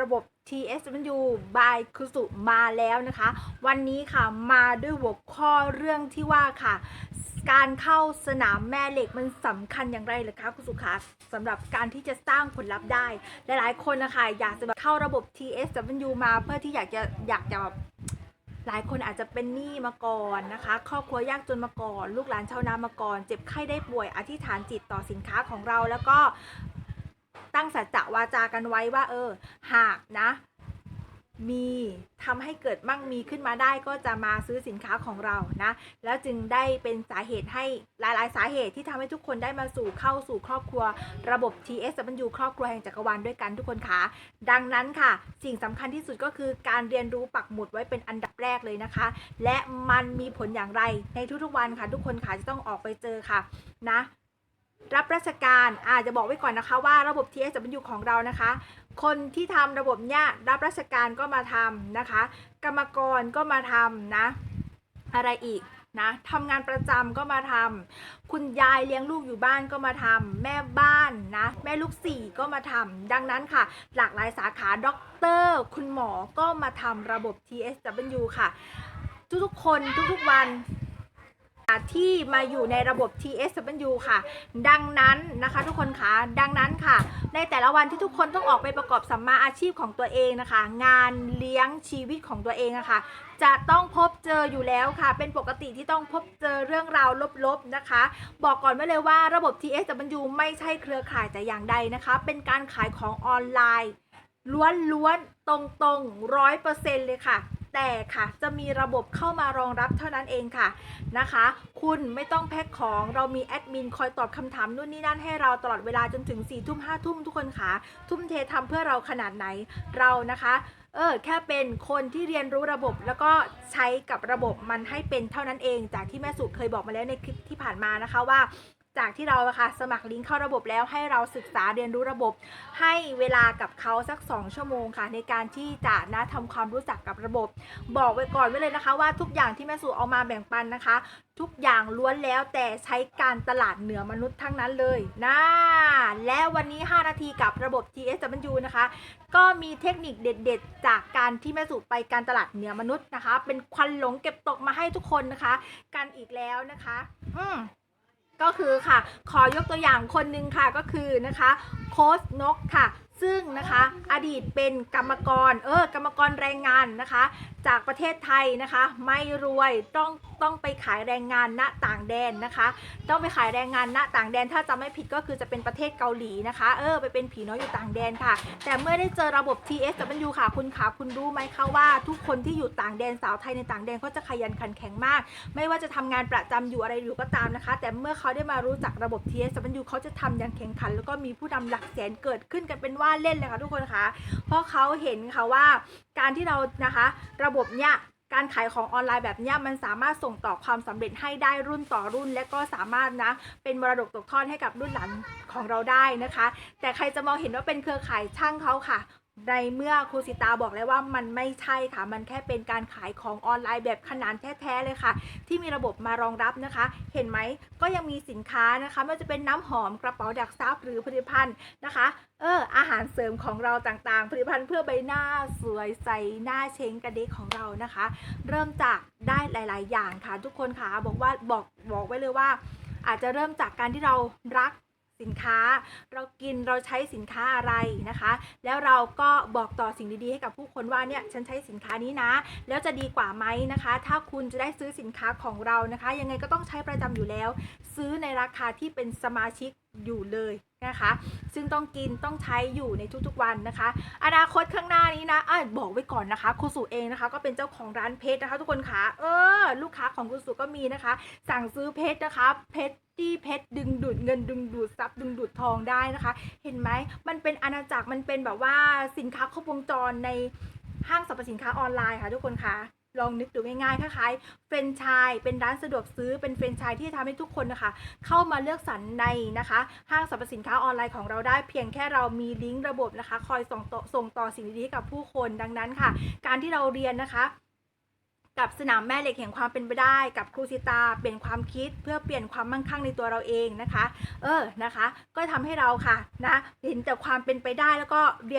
ระบบ TSW by คุสุมาแล้วนะคะ วันนี้ค่ะมาด้วยหัวข้อเรื่องที่ว่าค่ะ การเข้าสนามแม่เหล็กมันสำคัญอย่างไรเหรือคะคุณสุขาสำหรับการที่จะสร้างผลลัพธ์ได้ หลายๆ คนนะคะอยากจะแบบเข้าระบบ TSW มาเพื่อที่อยากจะอยากจะแบบหลายคนอาจจะเป็นหนี้มาก่อนนะคะ ครอบครัวยากจนมาก่อน ลูกหลานชาวนามาก่อน เจ็บไข้ได้ป่วยอธิษฐานจิตต่อสินค้าของเรา แล้วก็ ตั้งสัจจะวาจากันไว้ว่า เออ หากนะ มีทำให้เกิดมั่งมีขึ้นมาได้ก็จะมาซื้อสินค้าของเรานะ แล้วจึงได้เป็นสาเหตุให้หลาย ๆ สาเหตุที่ทำให้ทุกคนได้มาสู่เข้าสู่ครอบครัว ระบบ TS มันอยู่ครอบครัวแห่งจักรวาลด้วยกันทุกคนค่ะดังนั้นค่ะ สิ่งสำคัญที่สุดก็คือการเรียนรู้ปักหมุดไว้เป็นอันดับแรกเลยนะคะ และมันมีผลอย่างไรในทุก ๆ วันค่ะ ทุกคนค่ะจะต้องออกไปเจอค่ะนะ รับราชการอาจจะบอกไว้ก่อนนะคะว่าระบบ TS มันอยู่ของเรานะคะ คนที่ทำระบบเนี้ยรับราชการก็มาทำนะคะ กรรมกรก็มาทำนะ อะไรอีกนะทำงานประจำก็มาทำคุณยายเลี้ยงลูกอยู่บ้านก็มาทำแม่บ้านนะแม่ลูกสี่ก็มาทำดังนั้นค่ะ หลากหลายสาขาด็อกเตอร์คุณหมอก็มาทำระบบ TSW ค่ะ ทุกๆคนทุกๆวัน ที่มาอยู่ในระบบ TSW ค่ะ ดังนั้นนะคะทุกคนคะดังนั้นค่ะ ในแต่ละวันที่ทุกคนต้องออกไปประกอบสัมมาอาชีพของตัวเองนะคะ งานเลี้ยงชีวิตของตัวเองอะค่ะจะต้องพบเจออยู่แล้วค่ะ เป็นปกติที่ต้องพบเจอเรื่องราวลบๆนะคะ บอกก่อนไว้เลยว่าระบบ TSW ไม่ใช่เครือข่ายแต่อย่างใดนะคะ เป็นการขายของออนไลน์ล้วนๆตรงๆร้อยเปอร์เซ็นต์เลยค่ะ แต่ค่ะจะมีระบบเข้ามารองรับเท่านั้นเองค่ะนะคะ คุณไม่ต้องแพ็คของเรามีแอดมินคอยตอบคำถามนู่นนี่นั่นให้เราตลอดเวลาจนถึง4ี่ทุ่มห้าทุ่มทุกคนค่ะทุ่มเททำเพื่อเราขนาดไหนเรานะคะเออแค่เป็นคนที่เรียนรู้ระบบแล้วก็ใช้กับระบบมันให้เป็นเท่านั้นเอง จากที่แม่สุเคยบอกมาแล้วในคลิปที่ผ่านมานะคะว่า จากที่เราอะค่ะสมัครลิงก์เข้าระบบแล้วให้เราศึกษาเรียนรู้ระบบ ให้เวลากับเขาสัก 2 ชั่วโมงค่ะ ในการที่จะนะทำความรู้จักกับระบบ บอกไว้ก่อนไว้เลยนะคะ ว่าทุกอย่างที่แม่สู่เอามาแบ่งปันนะคะ ทุกอย่างล้วนแล้วแต่ใช้การตลาดเหนือมนุษย์ทั้งนั้นเลยนะและวันนี้ 5 นาทีกับระบบ TSW นะคะ ก็มีเทคนิคเด็ด ๆ จากการที่แม่สู่ไปการตลาดเหนือมนุษย์นะคะ เป็นควันหลงเก็บตกมาให้ทุกคนนะคะ กันอีกแล้วนะคะ อืม ก็คือค่ะ ขอยกตัวอย่างคนหนึ่งค่ะก็คือนะคะ โค้ชนกค่ะ ซึ่งนะคะอดีตเป็นกรรมกรเออกรรมกรแรงงานนะคะ จากประเทศไทยนะคะ ไม่รวยต้องต้องไปขายแรงงานณต่างแดนนะคะ ต้องไปขายแรงงานณต่างแดน ถ้าจำไม่ผิดก็คือจะเป็นประเทศเกาหลีนะคะ เออไปเป็นผีน้อยอยู่ต่างแดนค่ะ แต่เมื่อได้เจอระบบ TSW ค่ะคุณขาคุณรู้ไหมคะว่าทุกคนที่อยู่ต่างแดนสาวไทยในต่างแดนเขาจะขยันขันแข็งมาก ไม่ว่าจะทำงานประจำอยู่อะไรอยู่ก็ตามนะคะ แต่เมื่อเขาได้มารู้จักระบบ TSW เขาจะทำอย่างแข่งขัน แล้วก็มีผู้นำหลักแสนเกิดขึ้นกันเป็นว่าเล่นเลยค่ะทุกคนคะเพราะเขาเห็นค่ะว่าการที่เรานะคะ ระบบเนี้ยการขายของออนไลน์แบบเนี้ยมันสามารถส่งต่อความสำเร็จให้ได้รุ่นต่อรุ่น และก็สามารถนะเป็นมรดกตกทอดให้กับรุ่นหลานของเราได้นะคะ แต่ใครจะมองเห็นว่าเป็นเครือข่ายช่างเขาค่ะ ในเมื่อครูสิตาบอกแล้วว่ามันไม่ใช่ค่ะ มันแค่เป็นการขายของออนไลน์แบบขนาดแท้ๆเลยค่ะ ที่มีระบบมารองรับนะคะ เห็นไหมก็ยังมีสินค้านะคะไม่ว่าจะเป็นน้ำหอมกระเป๋าดักซับหรือผลิตภัณฑ์นะคะเอออาหารเสริมของเราต่างๆ ผลิตภัณฑ์เพื่อใบหน้าสวยใสหน้าเช้งกระเด็กของเรานะคะ เริ่มจากได้หลาย ๆ อย่างค่ะ ทุกคนค่ะบอกว่าบอกบอกไว้เลยว่า อาจจะเริ่มจากการที่เรารัก สินค้า เรากินเราใช้สินค้าอะไรนะคะ แล้วเราก็บอกต่อสิ่งดีๆ ให้กับผู้คนว่าเนี่ยฉันใช้สินค้านี้นะ แล้วจะดีกว่าไหมนะคะ ถ้าคุณจะได้ซื้อสินค้าของเรานะคะ ยังไงก็ต้องใช้ประจำอยู่แล้ว ซื้อในราคาที่เป็นสมาชิกอยู่เลย นะคะ ซึ่งต้องกินต้องใช้อยู่ในทุกๆวันนะคะ อนาคตข้างหน้านี้นะอะบอกไว้ก่อนนะคะครูสุเองนะคะ ก็เป็นเจ้าของร้านเพชรนะคะ ทุกคนคะเออ ลูกค้าของครูสุก็มีนะคะ สั่งซื้อเพชรนะคะ เพชรที่เพชรดึงดูดเงินดึงดูดทรัพย์ดึงดูดทองได้นะคะ เห็นไหมมันเป็นอาณาจักรมันเป็นแบบว่าสินค้าครบวงจรในห้างสรรพสินค้าออนไลน์ค่ะทุกคนคะ ลองนึกดูง่ายๆคล้ายๆเฟรนชส์เป็นร้านสะดวกซื้อเป็นเฟรนชส์ที่ทำให้ทุกคนนะคะ เข้ามาเลือกสรรในนะคะ ห้างสรรพสินค้าออนไลน์ของเราได้เพียงแค่เรามีลิงก์ระบบนะคะ คอยส่งต่อส่งต่อสิ่งดีๆกับผู้คนดังนั้นค่ะ การที่เราเรียนนะคะกับสนามแม่เหล็กแห่งความเป็นไปได้ กับครูซิตาเปลี่ยนความคิดเพื่อเปลี่ยนความมั่งคั่งในตัวเราเองนะคะ เออนะคะ ก็ทำให้เราค่ะนะเห็นแต่ความเป็นไปได้แล้วก็เรียน